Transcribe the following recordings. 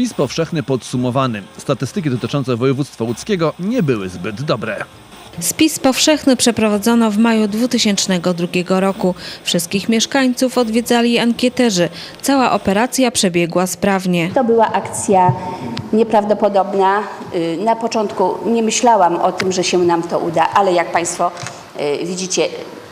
Spis powszechny podsumowany. Statystyki dotyczące województwa łódzkiego nie były zbyt dobre. Spis powszechny przeprowadzono w maju 2002 roku. Wszystkich mieszkańców odwiedzali ankieterzy. Cała operacja przebiegła sprawnie. To była akcja nieprawdopodobna. Y, Na początku nie myślałam o tym, że się nam to uda, ale jak Państwo y, widzicie,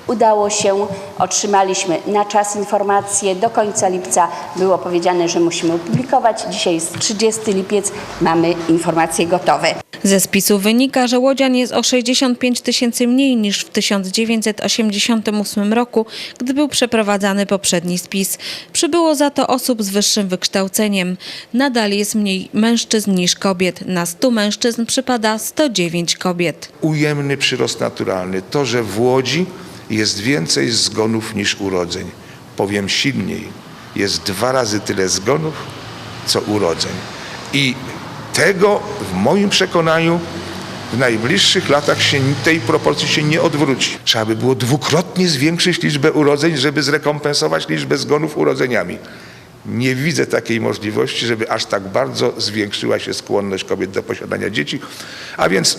udało się. Otrzymaliśmy na czas informacje. Do końca lipca było powiedziane, że musimy opublikować. Dzisiaj jest 30 lipiec, mamy informacje gotowe. Ze spisu wynika, że Łodzian jest o 65 tysięcy mniej niż w 1988 roku, gdy był przeprowadzany poprzedni spis. Przybyło za to osób z wyższym wykształceniem. Nadal jest mniej mężczyzn niż kobiet. Na 100 mężczyzn przypada 109 kobiet. ujemny przyrost naturalny. To, że w Łodzi jest więcej zgonów niż urodzeń. Powiem silniej, jest dwa razy tyle zgonów, co urodzeń. I tego w moim przekonaniu w najbliższych latach się tej proporcji się nie odwróci. Trzeba by było dwukrotnie zwiększyć liczbę urodzeń, żeby zrekompensować liczbę zgonów urodzeniami. Nie widzę takiej możliwości, żeby aż tak bardzo zwiększyła się skłonność kobiet do posiadania dzieci, a więc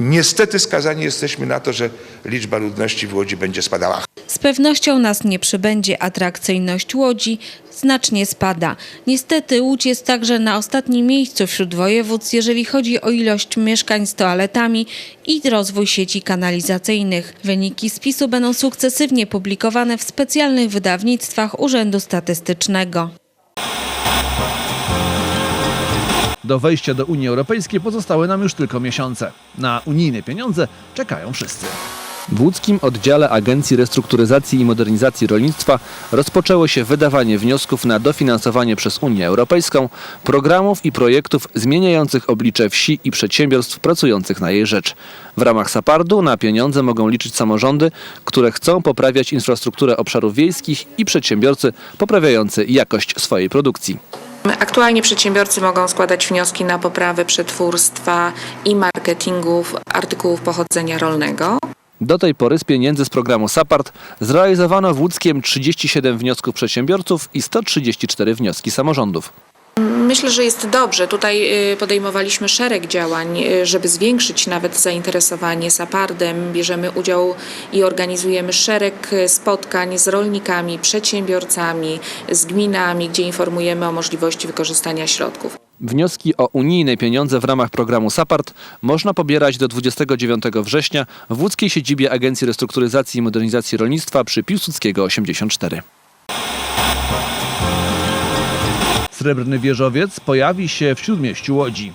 Niestety skazani jesteśmy na to, że liczba ludności w Łodzi będzie spadała. Z pewnością nas nie przybędzie. Atrakcyjność Łodzi znacznie spada. Niestety Łódź jest także na ostatnim miejscu wśród województw, jeżeli chodzi o ilość mieszkań z toaletami i rozwój sieci kanalizacyjnych. Wyniki spisu będą sukcesywnie publikowane w specjalnych wydawnictwach Urzędu Statystycznego. Do wejścia do Unii Europejskiej pozostały nam już tylko miesiące. Na unijne pieniądze czekają wszyscy. W łódzkim oddziale Agencji Restrukturyzacji i Modernizacji Rolnictwa rozpoczęło się wydawanie wniosków na dofinansowanie przez Unię Europejską programów i projektów zmieniających oblicze wsi i przedsiębiorstw pracujących na jej rzecz. W ramach SAPARD-u na pieniądze mogą liczyć samorządy, które chcą poprawiać infrastrukturę obszarów wiejskich i przedsiębiorcy poprawiający jakość swojej produkcji. Aktualnie przedsiębiorcy mogą składać wnioski na poprawę przetwórstwa i marketingów artykułów pochodzenia rolnego. Do tej pory z pieniędzy z programu SAPART zrealizowano w Łódzkiem 37 wniosków przedsiębiorców i 134 wnioski samorządów. Myślę, że jest dobrze. Tutaj y, podejmowaliśmy szereg działań, y, żeby zwiększyć nawet zainteresowanie SAPARDem. Bierzemy udział i organizujemy szereg y, spotkań z rolnikami, przedsiębiorcami, z gminami, gdzie informujemy o możliwości wykorzystania środków. Wnioski o unijne pieniądze w ramach programu SAPART można pobierać do 29 września w łódzkiej siedzibie Agencji Restrukturyzacji i Modernizacji Rolnictwa przy Piłsudskiego 84. Srebrny wieżowiec pojawi się w śródmieściu Łodzi.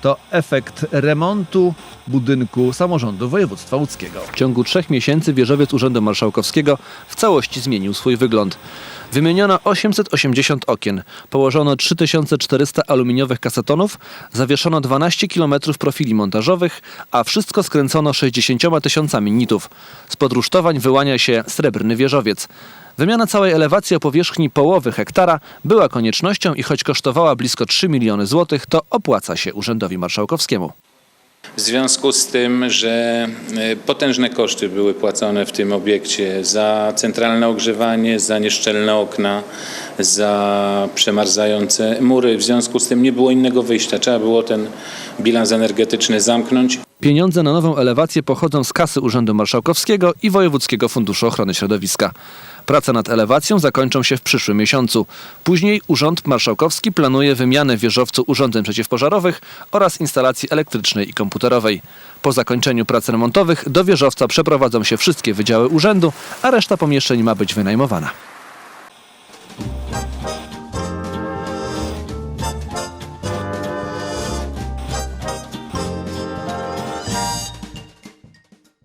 To efekt remontu budynku samorządu województwa łódzkiego. W ciągu trzech miesięcy wieżowiec Urzędu Marszałkowskiego w całości zmienił swój wygląd. Wymieniono 880 okien, położono 3400 aluminiowych kasetonów, zawieszono 12 km profili montażowych, a wszystko skręcono 60 tysiącami nitów. Spod rusztowań wyłania się srebrny wieżowiec. Wymiana całej elewacji o powierzchni połowy hektara była koniecznością i choć kosztowała blisko 3 miliony złotych, to opłaca się Urzędowi Marszałkowskiemu. W związku z tym, że e, potężne koszty były płacone w tym obiekcie za centralne ogrzewanie, za nieszczelne okna, za przemarzające mury, w związku z tym nie było innego wyjścia. Trzeba było ten bilans energetyczny zamknąć. Pieniądze na nową elewację pochodzą z kasy Urzędu Marszałkowskiego i Wojewódzkiego Funduszu Ochrony Środowiska. Prace nad elewacją zakończą się w przyszłym miesiącu. Później Urząd Marszałkowski planuje wymianę wieżowcu urządzeń przeciwpożarowych oraz instalacji elektrycznej i komputerowej. Po zakończeniu prac remontowych do wieżowca przeprowadzą się wszystkie wydziały urzędu, a reszta pomieszczeń ma być wynajmowana.